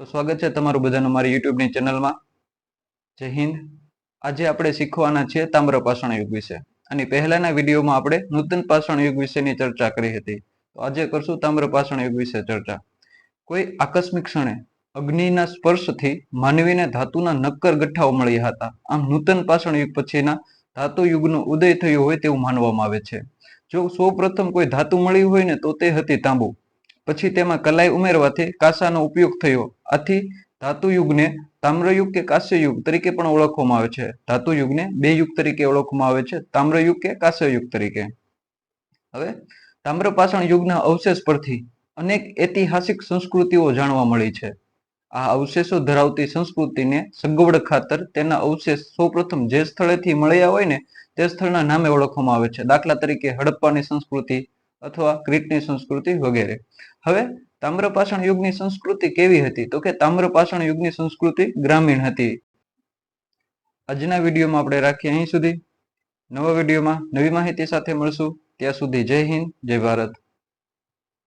તો સ્વાગત છે તમારું બધાનું મારી યુટ્યુબની ચેનલમાં. જય હિન્દ. આજે આપણે શીખવાના છીએ તામ્ર પાષાણ યુગ વિશે. અને પહેલાના વિડીયોમાં આપણે નૂતન પાષાણ યુગ વિશેની ચર્ચા કરી હતી. તો આજે કરશું તામ્ર પાષાણ યુગ વિશે ચર્ચા. કોઈ આકસ્મિક ક્ષણે અગ્નિના સ્પર્શથી માનવીને ધાતુના નક્કર ગઠ્ઠાઓ મળ્યા હતા. આમ નૂતન પાષાણ યુગ પછીના ધાતુ યુગનો ઉદય થયો હોય તેવું માનવામાં આવે છે. જો સૌ પ્રથમ કોઈ ધાતુ મળી હોય ને તો તે હતી તાંબુ. પછી તેમાં કલાઈ ઉમેરવાથી કાંસાનો ઉપયોગ થયો. આથી ધાતુ યુગને તામ્રયુગ કે કાશ્ય યુગ તરીકે પણ ઓળખવામાં આવે છે. ધાતુ યુગને બે યુગ તરીકે ઓળખવામાં આવે છે. તામ્રયુગ કે કાશ્ય યુગ તરીકે. હવે તામ્રપાષણ યુગના અવશેષ પરથી અનેક ઐતિહાસિક સંસ્કૃતિઓ જાણવા મળી છે. આ અવશેષો ધરાવતી સંસ્કૃતિને સગવડ ખાતર તેના અવશેષ સૌપ્રથમ જે સ્થળેથી મળ્યા હોય ને તે સ્થળના નામે ઓળખવામાં આવે છે. દાખલા તરીકે હડપ્પાની સંસ્કૃતિ અથવા ક્રીટની સંસ્કૃતિ વગેરે. હવે તામ્રપાષાણ યુગની સંસ્કૃતિ કેવી હતી? તો કે તામ્રપાષાણ યુગની સંસ્કૃતિ ગ્રામીણ હતી. આજના વિડીયોમાં આપણે રાખીએ અહીં સુધી. નવા વિડીયોમાં નવી માહિતી સાથે મળશું. ત્યાં સુધી જય હિન્દ, જય ભારત.